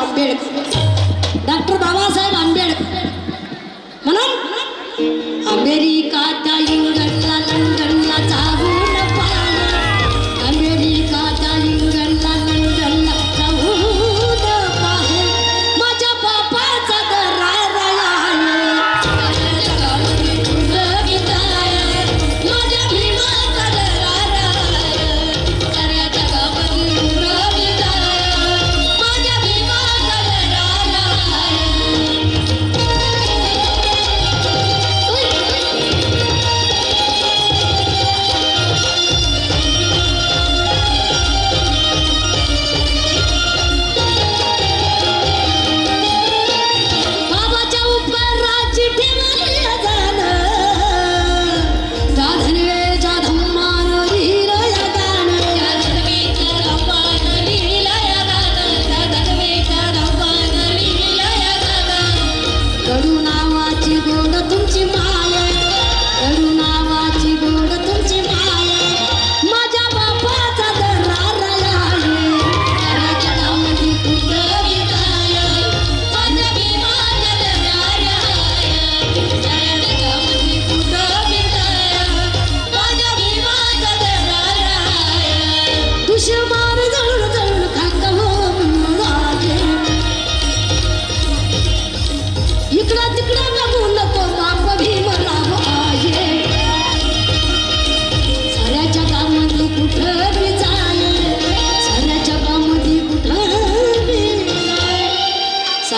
Ambedkar. Doctor Babasaheb Ambedkar. म्हणून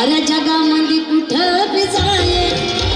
सारा जगामध्ये कुठं पिसाळे